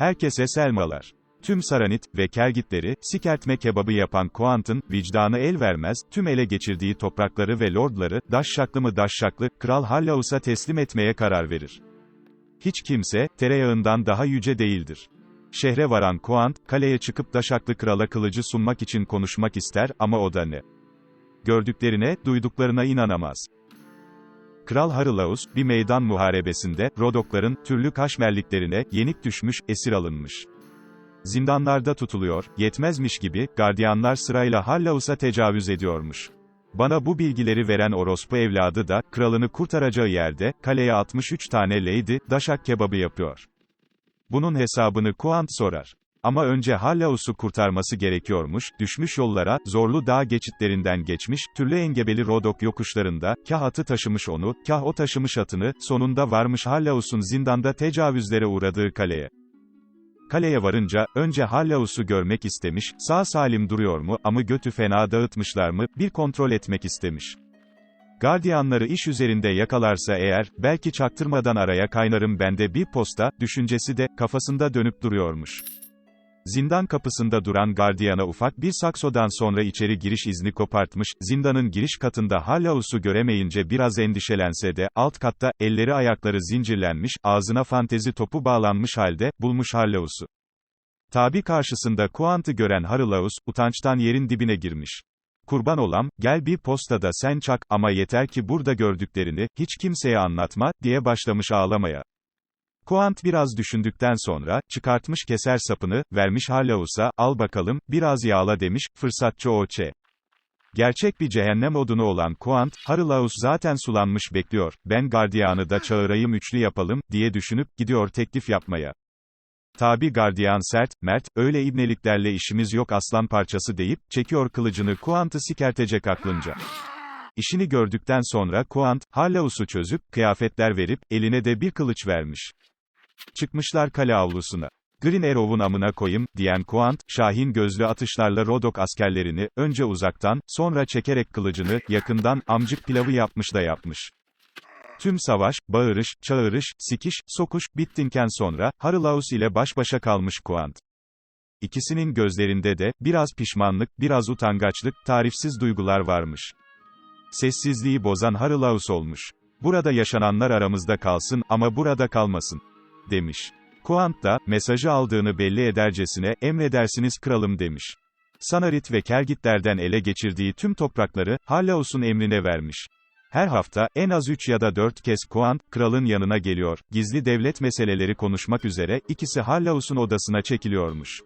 herkese selmalar. Tüm Saranit ve Kergitleri, sikertme kebabı yapan Kuant'ın, vicdanı el vermez, tüm ele geçirdiği toprakları ve lordları, daşşaklı mı daşşaklı, Kral Hallaus'a teslim etmeye karar verir. Hiç kimse, tereyağından daha yüce değildir. Şehre varan Kuant, kaleye çıkıp Daşaklı krala kılıcı sunmak için konuşmak ister ama o da ne? Gördüklerine, duyduklarına inanamaz. Kral Harılaus, bir meydan muharebesinde, Rodokların, türlü kaşmerliklerine, yenik düşmüş, esir alınmış. Zindanlarda tutuluyor, yetmezmiş gibi, gardiyanlar sırayla Hallaus'a tecavüz ediyormuş. Bana bu bilgileri veren orospu evladı da, kralını kurtaracağı yerde, kaleye 63 tane lady, daşak kebabı yapıyor. Bunun hesabını Kuant sorar. Ama önce Hallaus'u kurtarması gerekiyormuş, düşmüş yollara, zorlu dağ geçitlerinden geçmiş, türlü engebeli Rodok yokuşlarında, kah atı taşımış onu, kah o taşımış atını, sonunda varmış Hallaus'un zindanda tecavüzlere uğradığı kaleye. Kaleye varınca, önce Hallaus'u görmek istemiş, sağ salim duruyor mu, ama götü fena dağıtmışlar mı, bir kontrol etmek istemiş. Gardiyanları iş üzerinde yakalarsa eğer, belki çaktırmadan araya kaynarım bende bir posta, düşüncesi de, kafasında dönüp duruyormuş. Zindan kapısında duran gardiyana ufak bir saksodan sonra içeri giriş izni kopartmış, zindanın giriş katında Hallaus'u göremeyince biraz endişelense de, alt katta, elleri ayakları zincirlenmiş, ağzına fantezi topu bağlanmış halde, bulmuş Hallaus'u. Tabi karşısında Kuant'ı gören Harlaus, utançtan yerin dibine girmiş. Kurban olam, gel bir postada sen çak, ama yeter ki burada gördüklerini, hiç kimseye anlatma, diye başlamış ağlamaya. Kuant biraz düşündükten sonra, çıkartmış keser sapını, vermiş Harlaus'a, al bakalım, biraz yağla demiş, fırsatçı Oçe. Gerçek bir cehennem odunu olan Kuant, Harlaus zaten sulanmış bekliyor, ben gardiyanı da çağırayım üçlü yapalım, diye düşünüp, gidiyor teklif yapmaya. Tabi gardiyan sert, mert, öyle ibneliklerle işimiz yok aslan parçası deyip, çekiyor kılıcını Kuant'ı sikertecek aklınca. İşini gördükten sonra Kuant, Harlaus'u çözüp, kıyafetler verip, eline de bir kılıç vermiş. Çıkmışlar kale avlusuna. Green Arrow'un amına koyayım, diyen Kuant, şahin gözlü atışlarla Rodok askerlerini, önce uzaktan, sonra çekerek kılıcını, yakından, amcık pilavı yapmış da yapmış. Tüm savaş, bağırış, çağırış, sikiş, sokuş, bittinken sonra, Harlaus ile baş başa kalmış Kuant. İkisinin gözlerinde de, biraz pişmanlık, biraz utangaçlık, tarifsiz duygular varmış. Sessizliği bozan Harlaus olmuş. Burada yaşananlar aramızda kalsın, ama burada kalmasın. Demiş. Kuant da, mesajı aldığını belli edercesine, emredersiniz kralım demiş. Sanarit ve Kergitlerden ele geçirdiği tüm toprakları, Harlaus'un emrine vermiş. Her hafta, en az 3 ya da 4 kez Kuant, kralın yanına geliyor, gizli devlet meseleleri konuşmak üzere, ikisi Harlaus'un odasına çekiliyormuş.